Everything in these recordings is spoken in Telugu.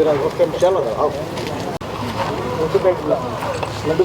ಇದ್ರಾಗ ಚಲೋ ಲಡ್ಡು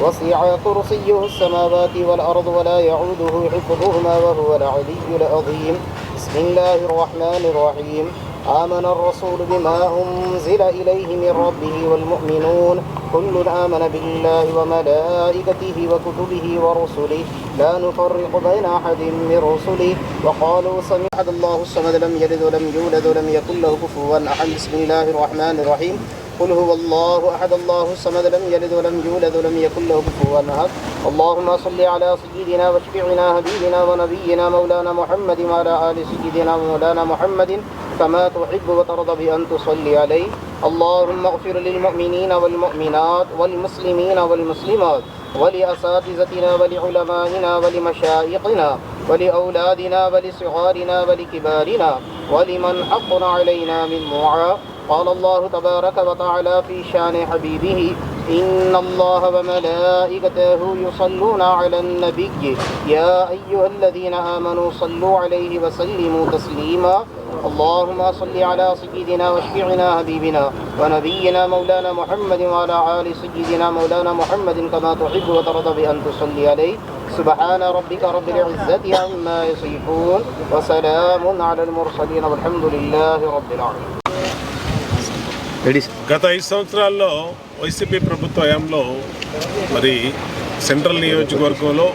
وسع كرسيه السماوات والأرض ولا يعوده حفظهما وهو العلي العظيم. بسم الله الرحمن الرحيم. آمن الرسول بما أنزل إليه من ربه والمؤمنون. كل آمن بالله وملائكته وكتبه ورسله. لا نفرق بين أحد من رسله. وقالوا سمع الله الصمد لم يلد ولم يولد ولم يكن له كفوا أحد. بسم الله الرحمن الرحيم. قل هو الله أحد، الله الصمد لم يلد ولم يولد ولم يكن له كفوا أحد. اللهم صل على سيدنا وشفيعنا حبيبنا ونبينا، مولانا محمد وعلى آل سيدنا ومولانا محمد كما تحب وترضى بأن تصلي عليه. اللهم اغفر للمؤمنين والمؤمنات والمسلمين والمسلمات ولأساتذتنا ولعلمائنا ولمشايخنا ولأولادنا ولصغارنا ولكبارنا ولمن حقنا علينا من دعاء قال الله تبارك وتعالى في شان حبيبه إن الله وملائكته يصلون على النبي. يا أيها الذين آمنوا صلوا عليه وسلموا تسليما. اللهم صل على سيدنا وشفيعنا حبيبنا ونبينا مولانا محمد وعلى آل سيدنا مولانا محمد كما تحب وترضى بأن تصلي عليه. سبحان ربك رب العزة عما يصفون وسلام على المرسلين والحمد لله رب العالمين. గత ఐదు సంవత్సరాల్లో వైసీపీ ప్రభుత్వ హయాంలో మరి సెంట్రల్ నియోజకవర్గంలో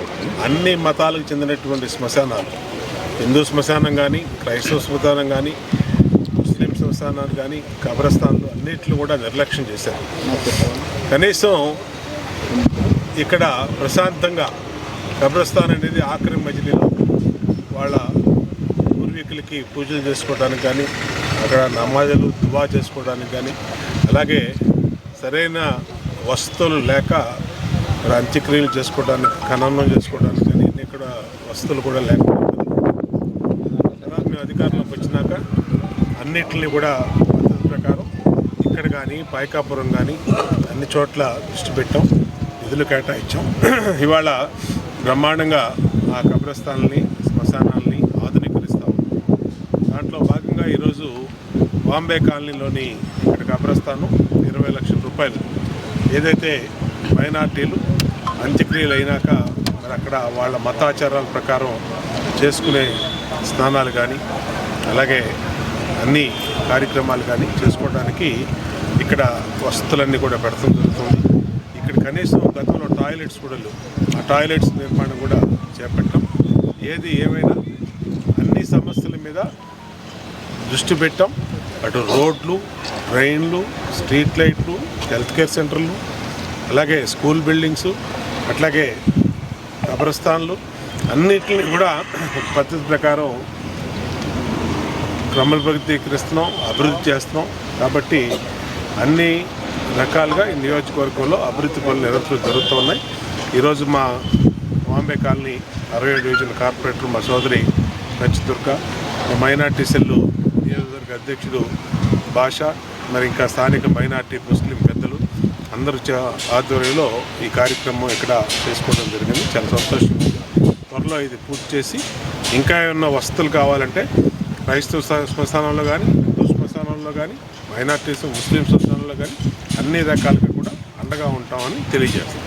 అన్ని మతాలకు చెందినటువంటి శ్మశానాలు. హిందూ శ్మశానం కానీ క్రైస్తవ శ్మశానం కానీ ముస్లిం శ్మశానాలు కానీ కబ్రస్థాన్లు అన్నిట్లు కూడా నిర్లక్ష్యం చేశారు. కనీసం ఇక్కడ ప్రశాంతంగా కబ్రస్థాన్ అనేది ఆఖరి మజిలీలో వాళ్ళ పూర్వీకులకి పూజలు చేసుకోవడానికి కానీ అక్కడ నమాజులు దువా చేసుకోవడానికి కానీ అలాగే సరైన వస్తువులు లేక ఇక్కడ అంత్యక్రియలు చేసుకోవడానికి ఖననం చేసుకోవడానికి కానీ ఇక్కడ వసతులు కూడా లేకపోతే తర్వాత మేము అధికారంలోకి వచ్చినాక అన్నిటిని కూడా పద్ధతి ప్రకారం ఇక్కడ కానీ పైకాపురం కానీ అన్ని చోట్ల దృష్టి పెట్టాం నిధులు కేటాయించాం. ఇవాళ బ్రహ్మాండంగా ఆ కబ్రస్థానాలని శ్మశానాలని దాంట్లో భాగంగా ఈరోజు బాంబే కాలనీలోని ఇక్కడ కబ్రస్థానం ఇరవై లక్షల రూపాయలు. ఏదైతే మైనార్టీలు అంత్యక్రియలు అయినాక మరి అక్కడ వాళ్ళ మతాచారాల ప్రకారం చేసుకునే స్నానాలు కానీ అలాగే అన్ని కార్యక్రమాలు కానీ చేసుకోవడానికి ఇక్కడ వసతులన్నీ కూడా పెడతాం జరుగుతుంది. ఇక్కడ కనీసం గతంలో టాయిలెట్స్ కూడా లేవు. ఆ టాయిలెట్స్ నిర్మాణం కూడా చేపట్టాం. ఏది ఏమైనా అన్ని సమస్యల మీద దృష్టి పెట్టాం. అటు రోడ్లు ట్రైన్లు స్ట్రీట్ లైట్లు హెల్త్ కేర్ సెంటర్లు అలాగే స్కూల్ బిల్డింగ్స్ అట్లాగే కబ్రస్థాన్లు అన్నిటిని కూడా పద్ధతి ప్రకారం క్రమబద్ధీకరిస్తున్నాం అభివృద్ధి చేస్తున్నాం. కాబట్టి అన్ని రకాలుగా ఈ నియోజకవర్గంలో అభివృద్ధి పనులు నిరంతరం జరుగుతూ ఉన్నాయి. ఈరోజు మా బాంబే కాలనీ అరవై డివిజన్ కార్పొరేటర్ మా సోదరి పంచదుర్గ మైనార్టీ సెల్లు నియోజకవర్గ అధ్యక్షుడు భాష మరి ఇంకా స్థానిక మైనార్టీ ముస్లిం పెద్దలు అందరూ చ- ఆధ్వర్యంలో ఈ కార్యక్రమం ఇక్కడ చేసుకోవడం జరిగింది. చాలా సంతోషం. త్వరలో ఇది పూర్తి చేసి ఇంకా ఏమన్నా వసతులు కావాలంటే క్రైస్తవ శ్మశానంలో కానీ హిందూ శ్మశానంలో కానీ మైనార్టీస్ ముస్లిం శ్మశానంలో కానీ అన్ని రకాలుగా కూడా అండగా ఉంటామని తెలియజేస్తాం